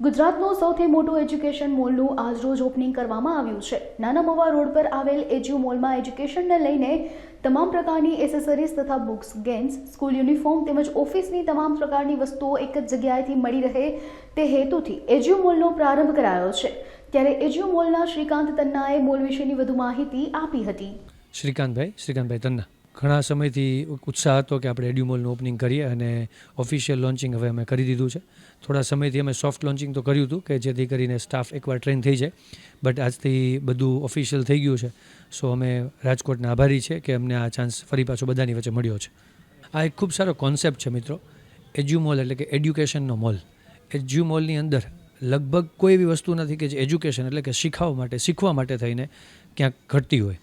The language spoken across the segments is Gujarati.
ગુજરાતનું સૌથી મોટું એજ્યુકેશન મોલનું આજરોજ ઓપનિંગ કરવામાં આવ્યું છે. નાના મવા રોડ પર આવેલ એજ્યુ મોલમાં એજ્યુકેશનને લઈને તમામ પ્રકારની એસેસરીઝ તથા બુક્સ, ગેમ્સ, સ્કૂલ યુનિફોર્મ તેમજ ઓફિસની તમામ પ્રકારની વસ્તુઓ એક જ જગ્યાએથી મળી રહે તે હેતુથી એજ્યુ મોલનો પ્રારંભ કરાયો છે. ત્યારે એજ્યુ મોલના શ્રીકાંત તન્નાએ મોલ વિશેની વધુ માહિતી આપી હતી. શ્રીકાંતભાઈ શ્રીકાંતભાઈ તન્ના. ઘણા સમયથી ઉત્સાહ હતો કે આપણે એડ્યુમોલનું ઓપનિંગ કરીએ અને ઓફિશિયલ લોન્ચિંગ હવે અમે કરી દીધું છે. થોડા સમયથી અમે સોફ્ટ લોન્ચિંગ તો કર્યું હતું કે જેથી કરીને સ્ટાફ એકવાર ટ્રેન થઈ જાય. બટ આજથી બધું ઓફિશિયલ થઈ ગયું છે. સો અમે રાજકોટના આભારી છે કે અમને આ ચાન્સ ફરી પાછો બધાની વચ્ચે મળ્યો છે. આ એક ખૂબ સારો કોન્સેપ્ટ છે મિત્રો. એજ્યુમોલ એટલે કે એડ્યુકેશનનો મોલ એજ્યુમોલની અંદર લગભગ કોઈ એવી વસ્તુ નથી કે જે એજ્યુકેશન એટલે કે શીખવા માટે શીખવા માટે થઈને ક્યાંક ઘટતી હોય.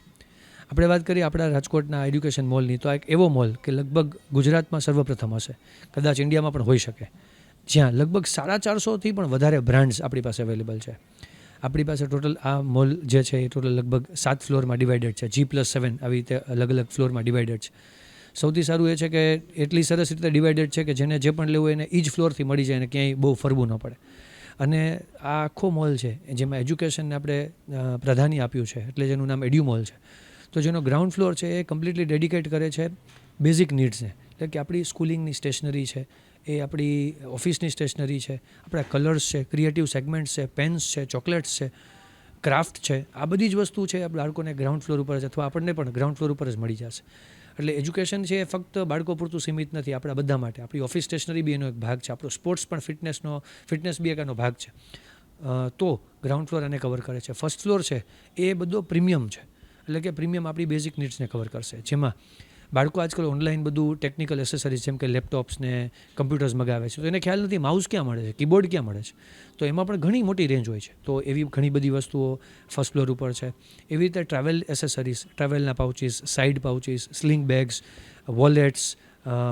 આપણે વાત કરીએ આપણા રાજકોટના એડ્યુકેશન મોલની, તો આ એક એવો મોલ કે લગભગ ગુજરાતમાં સર્વપ્રથમ હશે. કદાચ ઇન્ડિયામાં પણ હોઈ શકે. જ્યાં લગભગ સાડા ચારસોથી પણ વધારે બ્રાન્ડ્સ આપણી પાસે અવેલેબલ છે. આપણી પાસે ટોટલ આ મોલ જે છે એ ટોટલ લગભગ સાત ફ્લોરમાં ડિવાઇડેડ છે. જી પ્લસ સેવન આવી રીતે અલગ અલગ ફ્લોરમાં ડિવાઇડેડ છે. સૌથી સારું એ છે કે એટલી સરસ રીતે ડિવાઇડેડ છે કે જેને જે પણ લેવું એને એ જ ફ્લોરથી મળી જાય અને ક્યાંય બહુ ફરવું ન પડે. અને આ આખો મોલ છે, જેમાં એજ્યુકેશનને આપણે પ્રાધાન્ય આપ્યું છે, એટલે જેનું નામ એડ્યુ મોલ છે. તો જેનો ગ્રાઉન્ડ ફ્લોર છે એ કમ્પ્લીટલી ડેડિકેટ કરે છે બેઝિક નીડ્સને એટલે કે આપણી સ્કૂલિંગની સ્ટેશનરી છે, એ આપણી ઓફિસની સ્ટેશનરી છે, આપણા કલર્સ છે ક્રિએટિવ સેગમેન્ટ્સ છે પેન્સ છે ચોકલેટ્સ છે ક્રાફ્ટ છે, આ બધી જ વસ્તુ છે બાળકોને ગ્રાઉન્ડ ફ્લોર ઉપર જ અથવા આપણને પણ ગ્રાઉન્ડ ફ્લોર ઉપર જ મળી જશે. એટલે એજ્યુકેશન છે એ ફક્ત બાળકો પૂરતું સીમિત નથી, આપણા બધા માટે. આપણી ઓફિસ સ્ટેશનરી બી એનો એક ભાગ છે, આપણો સ્પોર્ટ્સ પણ ફિટનેસનો ફિટનેસ બી એક એનો ભાગ છે. તો ગ્રાઉન્ડ ફ્લોર એને કવર કરે છે. ફર્સ્ટ ફ્લોર છે, એ બધો પ્રીમિયમ છે. એટલે કે પ્રીમિયમ આપણી બેઝિક નીડ્સને કવર કરશે. જેમાં બાળકો આજકાલ ઓનલાઈન બધું ટેકનિકલ એસેસરીઝ જેમ કે લેપટોપ્સ ને કમ્પ્યુટર્સ મગાવે છે. તો એને ખ્યાલ નથી માઉસ ક્યાં મળે છે કીબોર્ડ ક્યાં મળે છે? તો એમાં પણ ઘણી મોટી રેન્જ હોય છે. તો એવી ઘણી બધી વસ્તુઓ ફર્સ્ટ ફ્લોર ઉપર છે. એવી રીતે travel accessories ટ્રાવેલના pouches side pouches sling bags wallets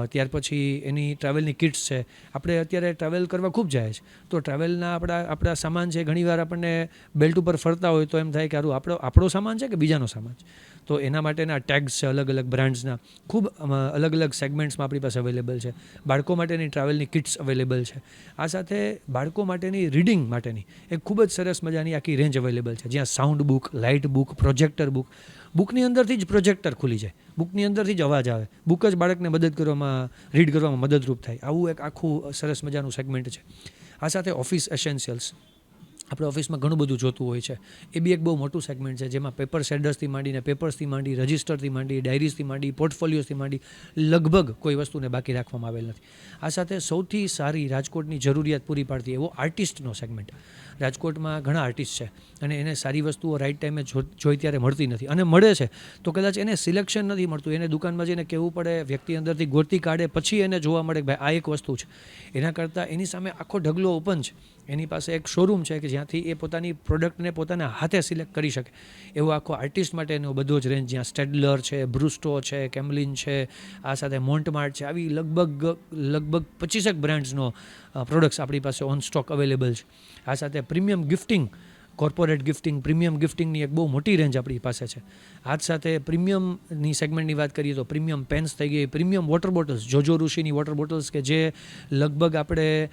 ત્યાર પછી એની ટ્રાવેલની કિટ્સ છે. આપણે અત્યારે ટ્રાવેલ કરવા ખૂબ જાય છે. તો ટ્રાવેલના આપણા આપણા સામાન છે, ઘણીવાર આપણને બેલ્ટ ઉપર ફરતા હોય તો એમ થાય કે સારું આપણો આપણો સામાન છે કે બીજાનો સામાન છે? તો એના માટેના ટેગ્સ છે અલગ અલગ બ્રાન્ડ્સના ખૂબ અલગ અલગ સેગમેન્ટ્સમાં આપણી પાસે અવેલેબલ છે. બાળકો માટેની ટ્રાવેલની કિટ્સ અવેલેબલ છે. આ સાથે બાળકો માટેની રીડિંગ માટેની એક ખૂબ જ સરસ મજાની આખી રેન્જ અવેલેબલ છે. જ્યાં sound book light book projector book બુકની અંદરથી જ પ્રોજેક્ટર ખુલી જાય. બુકની અંદરથી જ અવાજ આવે. બુક જ બાળકને મદદ કરવામાં રીડ કરવામાં મદદરૂપ થાય. આવું એક આખું સરસ મજાનું સેગમેન્ટ છે. આ સાથે ઓફિસ એસેન્શિયલ્સ આપણે ઓફિસમાં ઘણું બધું જોતું હોય છે. એ બી એક બહુ મોટું સેગમેન્ટ છે, જેમાં પેપર શેડર્સથી માંડીને પેપર્સથી માંડી રજિસ્ટરથી માંડી ડાયરીઝથી માંડી પોર્ટફોલિયોઝથી માંડી, લગભગ કોઈ વસ્તુને બાકી રાખવામાં આવેલ નથી. આ સાથે સૌથી સારી રાજકોટની જરૂરિયાત પૂરી પાડતી એવો આર્ટિસ્ટનો સેગમેન્ટ રાજકોટમાં ઘણા આર્ટિસ્ટ છે અને એને સારી વસ્તુઓ રાઈટ ટાઈમે જોઈ ત્યારે મળતી નથી. અને મળે છે, તો કદાચ એને સિલેક્શન નથી મળતું. એને દુકાનમાં જઈને કહેવું પડે, વ્યક્તિ અંદરથી ગોતી કાઢે, પછી એને જોવા મળે કે ભાઈ આ એક વસ્તુ છે. એના કરતાં એની સામે આખો ઢગલો ઓપન છે. એની પાસે એક શોરૂમ છે કે જ્યાંથી એ પોતાની પ્રોડક્ટને પોતાના હાથે સિલેક્ટ કરી શકે. એવો આખો આર્ટિસ્ટ માટેનો બધો જ રેન્જ જ્યાં સ્ટેડલર છે બ્રુસ્ટો છે કેમલિન છે, આ સાથે મોન્ટમાર્ટ છે, આવી લગભગ લગભગ પચીસેક બ્રાન્ડ્સનો પ્રોડક્ટ્સ આપણી પાસે ઓન સ્ટોક અવેલેબલ છે. આ સાથે premium gifting corporate gifting, premium ગિફ્ટિંગની એક બહુ મોટી રેન્જ આપણી પાસે છે. આજ સાથે પ્રીમિયમની સેગમેન્ટની વાત કરીએ તો પ્રીમિયમ પેન્સ થઈ ગઈ, પ્રીમિયમ વોટર બોટલ્સ જોજો ઋષિની વોટર બોટલ્સ કે જે લગભગ આપણે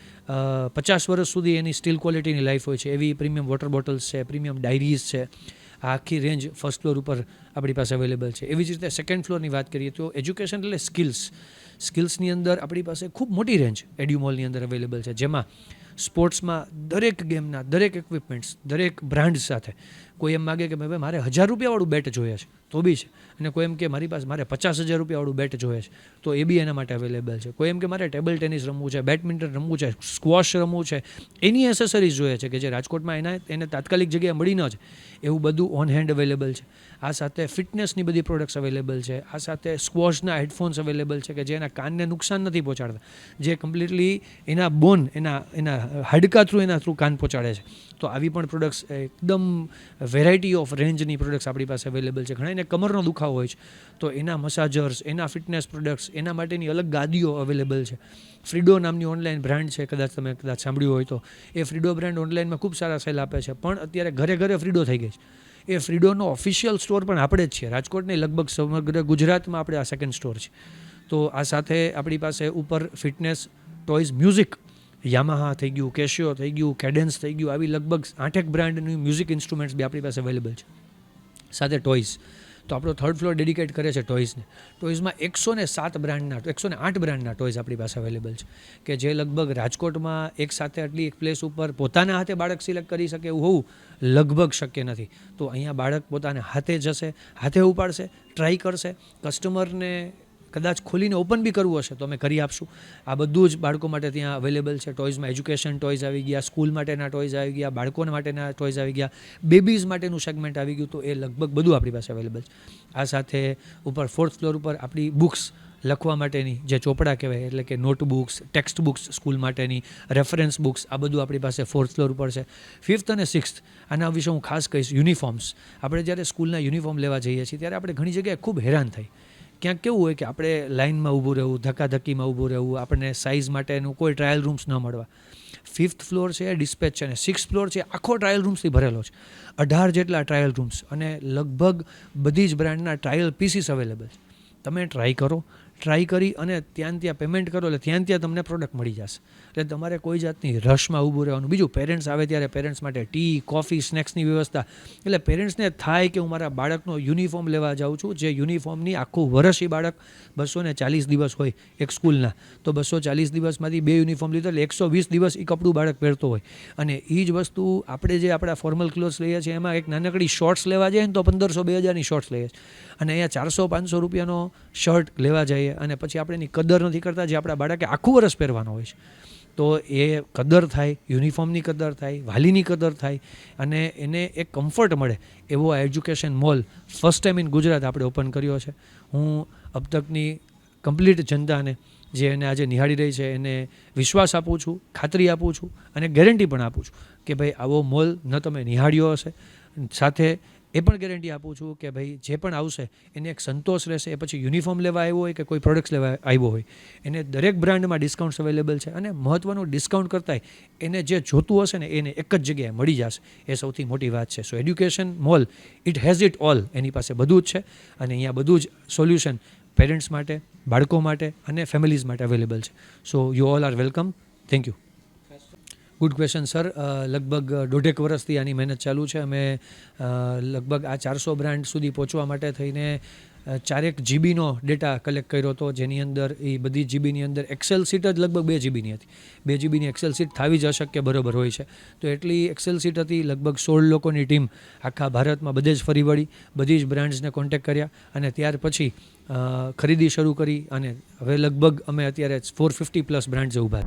પચાસ વર્ષ સુધી એની સ્ટીલ ક્વોલિટીની લાઈફ હોય છે. એવી પ્રીમિયમ વોટર બોટલ્સ છે, પ્રીમિયમ ડાયરીઝ છે. આ આખી રેન્જ ફર્સ્ટ ફ્લોર ઉપર આપણી પાસે અવેલેબલ છે. એવી જ રીતે સેકન્ડ ફ્લોરની વાત કરીએ તો એજ્યુકેશન એટલે સ્કિલ્સ સ્કિલ્સની અંદર આપણી પાસે ખૂબ મોટી રેન્જ એડ્યુમોલની અંદર અવેલેબલ છે. જેમાં સ્પોર્ટ્સમાં દરેક ગેમના દરેક ઇક્વિપમેન્ટ્સ દરેક બ્રાન્ડ સાથે. કોઈ એમ માગે કે ભાઈ મારે હજાર રૂપિયાવાળું બેટ જોઈએ છે, તો બી છે. અને કોઈ એમ કે મારી પાસે, મારે પચાસ હજાર રૂપિયાવાળું બેટ જોઈએ છે, તો એ બી એના માટે અવેલેબલ છે. કોઈ એમ કે મારે ટેબલ ટેનિસ રમવું છે બેડમિન્ટન રમવું છે સ્ક્વોશ રમવું છે, એની એસેસરીઝ જોઈએ છે કે જે રાજકોટમાં એના, એને તાત્કાલિક જગ્યાએ મળી ન જાય, એવું બધું ઓન હેન્ડ અવેલેબલ છે. આ સાથે ફિટનેસની બધી પ્રોડક્ટ્સ અવેલેબલ છે. આ સાથે સ્ક્વોશના હેડફોન્સ અવેલેબલ છે કે જે એના કાનને નુકસાન નથી પહોંચાડતા. જે કમ્પ્લીટલી એના બોન એના એના હાડકા થ્રુ એના થ્રુ કાન પહોંચાડે છે. તો આવી પણ પ્રોડક્ટ્સ એકદમ વેરાયટી ઓફ રેન્જની પ્રોડક્ટ્સ આપણી પાસે અવેલેબલ છે. ઘણા એને કમરનો દુખાવો હોય છે. તો એના મસાજર્સ એના ફિટનેસ પ્રોડક્ટ્સ એના માટેની અલગ ગાદીઓ અવેલેબલ છે. ફ્રીડો નામની ઓનલાઈન બ્રાન્ડ છે, કદાચ તમે કદાચ સાંભળ્યું હોય તો. એ ફ્રીડો બ્રાન્ડ ઓનલાઈનમાં ખૂબ સારા સેલ આપે છે. પણ અત્યારે ઘરે ઘરે ફ્રીડો થઈ ગઈ છે. એ ફ્રીડોનો ઓફિશિયલ સ્ટોર પણ આપણે જ છીએ. રાજકોટની લગભગ સમગ્ર ગુજરાતમાં આપણે આ સેકન્ડ સ્ટોર છે તો આ સાથે આપણી પાસે ઉપર ફિટનેસ ટોયઝ મ્યુઝિક યામાહા થઈ ગયું કેશિયો થઈ ગયું કેડન્સ થઈ ગયું, આવી લગભગ આઠેક બ્રાન્ડની મ્યુઝિક ઇન્સ્ટ્રુમેન્ટ્સ બી આપણી પાસે અવેલેબલ છે. સાથે ટોયસ તો આપણો થર્ડ ફ્લોર ડેડિકેટ કરે છે ટોયઝને ટોયઝમાં એકસો ને સાત બ્રાન્ડના એકસો ને આઠ બ્રાન્ડના ટોયઝ આપણી પાસે અવેલેબલ છે. કે જે લગભગ રાજકોટમાં એક સાથે આટલી એક પ્લેસ ઉપર પોતાના હાથે બાળક સિલેક્ટ કરી શકે એવું હોવું લગભગ શક્ય નથી. તો અહીંયા બાળક પોતાના હાથે જશે, હાથે ઉપાડશે ટ્રાય કરશે. કસ્ટમરને કદાચ ખોલીને ઓપન બી કરવું હશે તો અમે કરી આપશું. આ બધું જ બાળકો માટે ત્યાં અવેલેબલ છે. ટોયઝમાં એજ્યુકેશન ટોયઝ આવી ગયા સ્કૂલ માટેના ટોયઝ આવી ગયા બાળકોના માટેના ટોયઝ આવી ગયા. બેબીઝ માટેનું સેગમેન્ટ આવી ગયું તો એ લગભગ બધું આપણી પાસે અવેલેબલ છે. આ સાથે ઉપર ફોર્થ ફ્લોર ઉપર આપણી બુક્સ લખવા માટેની જે ચોપડા કહેવાય, એટલે કે નોટબુક્સ ટેક્સ્ટ બુક્સ સ્કૂલ માટેની રેફરન્સ બુક્સ આ બધું આપણી પાસે ફોર્થ ફ્લોર ઉપર છે. ફિફ્થ અને સિક્સ્થ આના વિશે હું ખાસ કહીશ યુનિફોર્મ્સ આપણે જ્યારે સ્કૂલના યુનિફોર્મ લેવા જઈએ છીએ, ત્યારે આપણે ઘણી જગ્યાએ ખૂબ હેરાન થઈ ક્યાંક કેવું હોય કે આપણે લાઇનમાં ઊભું રહેવું, ધક્કાધક્કીમાં ઊભું રહેવું, આપણને સાઇઝ માટેનું કોઈ ટ્રાયલ રૂમ્સ ન મળવા. ફિફ્થ ફ્લોર છે ડિસ્પેચ છે અને સિક્સ ફ્લોર છે, આખો ટ્રાયલ રૂમ્સથી ભરેલો છે. અઢાર જેટલા ટ્રાયલ રૂમ્સ અને લગભગ બધી જ બ્રાન્ડના ટ્રાયલ પીસીસ અવેલેબલ છે. તમે ટ્રાય કરો ટ્રાય કરી અને ત્યાં ત્યાં પેમેન્ટ કરો એટલે ત્યાં ત્યાં તમને પ્રોડક્ટ મળી જશે. એટલે તમારે કોઈ જાતની રશમાં ઊભું રહેવાનું. બીજું પેરેન્ટ્સ આવે ત્યારે પેરેન્ટ્સ માટે ટી કોફી સ્નેક્સની વ્યવસ્થા. એટલે પેરેન્ટ્સને થાય કે હું મારા બાળકનો યુનિફોર્મ લેવા જાઉં છું, જે યુનિફોર્મની આખું વર્ષ એ બાળક બસો ને ચાલીસ દિવસ હોય એક સ્કૂલના તો બસો ચાલીસ દિવસમાંથી બે યુનિફોર્મ લીધો એટલે એકસો વીસ દિવસ એ કપડું બાળક પહેરતો હોય. અને એ જ વસ્તુ આપણે જે આપણા ફોર્મલ ક્લોથ્સ લઈએ છીએ, એમાં એક નાનકડી શોર્ટ્સ લેવા જઈએ ને તો પંદરસો બે હજારની શોર્ટ્સ લઈએ અને અહીંયા ચારસો પાંચસો રૂપિયાનો શર્ટ લેવા જઈએ અને પછી આપણે એની કદર નથી કરતા જે આપણા બાળકે આખું વર્ષ પહેરવાનો હોય છે. તો એ કદર થાય, યુનિફોર્મની કદર થાય, વાલીની કદર થાય અને એને એક કમ્ફર્ટ મળે એવો આ education mall first time in Gujarat આપણે ઓપન કર્યો છે. હું અબ તકની કમ્પ્લીટ જનતાને જે એને આજે નિહાળી રહી છે એને વિશ્વાસ આપું છું, ખાતરી આપું છું અને ગેરંટી પણ આપું છું કે ભાઈ આવો મોલ ન તમે નિહાળ્યો હશે. સાથે એ પણ ગેરંટી આપું છું કે ભાઈ જે પણ આવશે, એને એક સંતોષ રહેશે. એ પછી યુનિફોર્મ લેવા આવ્યો હોય કે કોઈ પ્રોડક્ટ્સ લેવા આવ્યો હોય, એને દરેક બ્રાન્ડમાં ડિસ્કાઉન્ટ્સ અવેલેબલ છે અને મહત્ત્વનું ડિસ્કાઉન્ટ કરતાંય એને જે જોતું હશે ને એને એક જ જગ્યાએ મળી જશે. એ સૌથી મોટી વાત છે. So education mall it has it all એની પાસે બધું જ છે અને અહીંયા બધું જ સોલ્યુશન પેરેન્ટ્સ માટે, બાળકો માટે અને ફેમિલીઝ માટે અવેલેબલ છે. So you all are welcome thank you good question sir લગભગ દોઢેક વર્ષથી આની મહેનત ચાલુ છે. અમે લગભગ આ ચારસો બ્રાન્ડ સુધી પહોંચવા માટે થઈને ચારેક જીબીનો ડેટા કલેક્ટ કર્યો હતો. જેની અંદર, એ બધી જીબીની અંદર એક્સેલ સીટ જ લગભગ બે જીબીની હતી. બે જીબીની એક્સેલ સીટ થાવી જ અશક્ય બરોબર હોય છે. તો એટલી એક્સેલ સીટ હતી, લગભગ સોળ લોકોની ટીમ આખા ભારતમાં બધે જ ફરી વળી, બધી જ બ્રાન્ડ્સને કોન્ટેક્ટ કર્યા અને ત્યાર પછી ખરીદી શરૂ કરી અને હવે લગભગ અમે અત્યારે ફોર ફિફ્ટી પ્લસ બ્રાન્ડ્સ ઊભા.